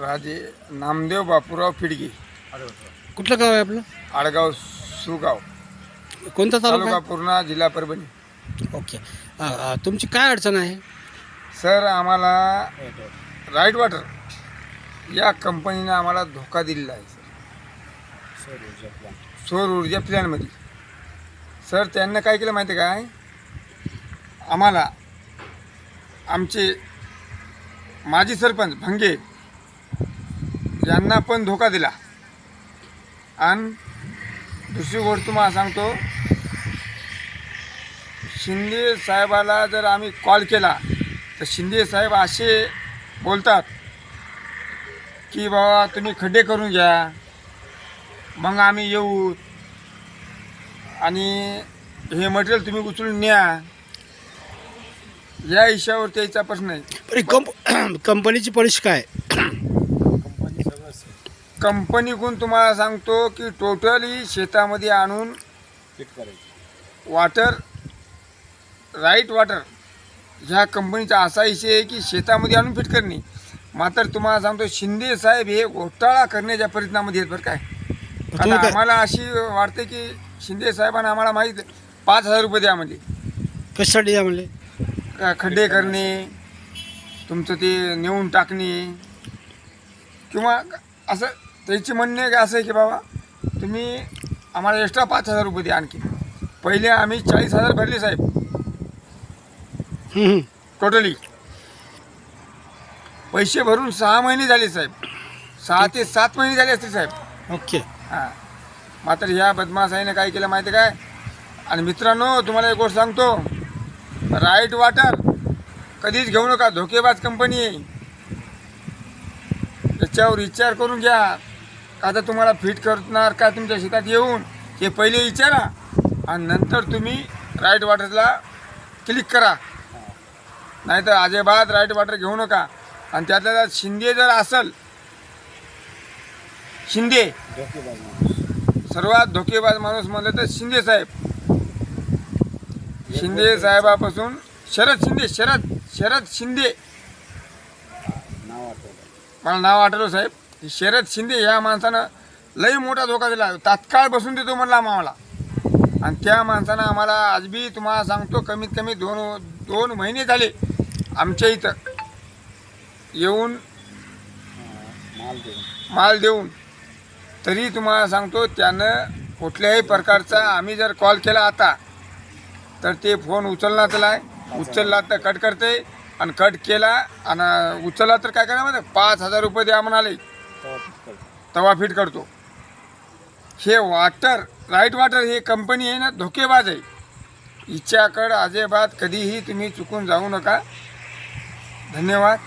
राजे नामदेव बापूराव फिडगे. कुठलं गाव आहे आपलं? आडगाव सुगाव. कोणता तालुका तालुका पूर्णा जिल्हा परभणी? ओके. तुमची काय अडचण आहे? सर आम्हाला राईट वॉटर या कंपनीनं आम्हाला धोका दिलेला आहे सर. सौर ऊर्जा प्लॅनमध्ये सर त्यांना काय केलं माहिती आहे काय? आम्हाला आमचे माजी सरपंच भंगे यांना पण धोका दिला. आणि दुसरी गोष्ट तुम्हाला सांगतो शिंदे साहेबाला जर आम्ही कॉल केला तर शिंदे साहेब असे बोलतात की बाबा तुम्ही खड्डे करून घ्या मग आम्ही येऊ आणि हे मटेरियल तुम्ही उचलून न्या. या हिशावर त्याचा प्रश्न आहे. कंप कंपनीची पॉलिसी काय? कंपनीकडून तुम्हाला सांगतो की टोटली शेतामध्ये आणून वॉटर राईट वॉटर ह्या कंपनीचा असा विषय आहे की शेतामध्ये आणून फिट करणे. मात्र तुम्हाला सांगतो शिंदे साहेब हे घोटाळा करण्याच्या प्रयत्नामध्ये आहेत बरं काय. आता आम्हाला अशी वाटते की शिंदे साहेबांना आम्हाला माहीत पाच हजार रुपये द्या म्हणजे. कशासाठी द्या म्हणले? का खड्डे करणे तुमचं ते नेऊन टाकणे किंवा असं त्याची म्हणणे काय असं आहे की बाबा तुम्ही आम्हाला एक्स्ट्रा पाच हजार रुपये द्या आणखी. पहिले आम्ही चाळीस हजार भरले साहेब. टोटली पैसे भरून सहा महिने झाले साहेब. सहा ते सात महिने झाले असतील साहेब. ओके. हां. मात्र ह्या बदमाशाईने काय केलं माहिती काय? आणि मित्रांनो तुम्हाला एक गोष्ट सांगतो. राईट वॉटर कधीच घेऊ नका. धोकेबाज कंपनी आहे. याच्यावर विचार करून घ्या. आता तुम्हाला फिट करणार का तुमच्या शेतात येऊन? हे पहिले विचारा. आणि नंतर तुम्ही राईट वॉटरला क्लिक करा. नाहीतर अजिबात राईट वॉटर घेऊ नका. आणि त्यातल्या त्यात शिंदे जर असल शिंदे. सर्वात धोकेबाज माणूस म्हणलं तर शिंदे साहेब. शिंदे साहेबापासून शरद शिंदे शरद शरद शिंदे. मला नाव आठवलं साहेब. शरद शिंदे ह्या माणसानं लई मोठा धोका दिला. तात्काळ बसून देतो म्हणला आम्हाला. आणि त्या माणसानं आम्हाला आज बी तुम्हाला सांगतो कमीत कमी दोन दोन महिने झाले आमच्या इथं येऊन माल देऊन. तरी तुम्हाला सांगतो त्यानं कुठल्याही प्रकारचा आम्ही जर कॉल केला आता तर ते फोन उचलला त्याला उचलला तर कट करते. आणि कट केला आणि उचलला तर काय करा माहिती आहे? पाच हजार रुपये द्या म्हणाले. तवा फिट करतो. हे वाटर राईट वाटर हे कंपनी आहे ना धोकेबाज आहे. हिच्याकडं अजिबात कधीही तुम्ही चुकून जाऊ नका. धन्यवाद.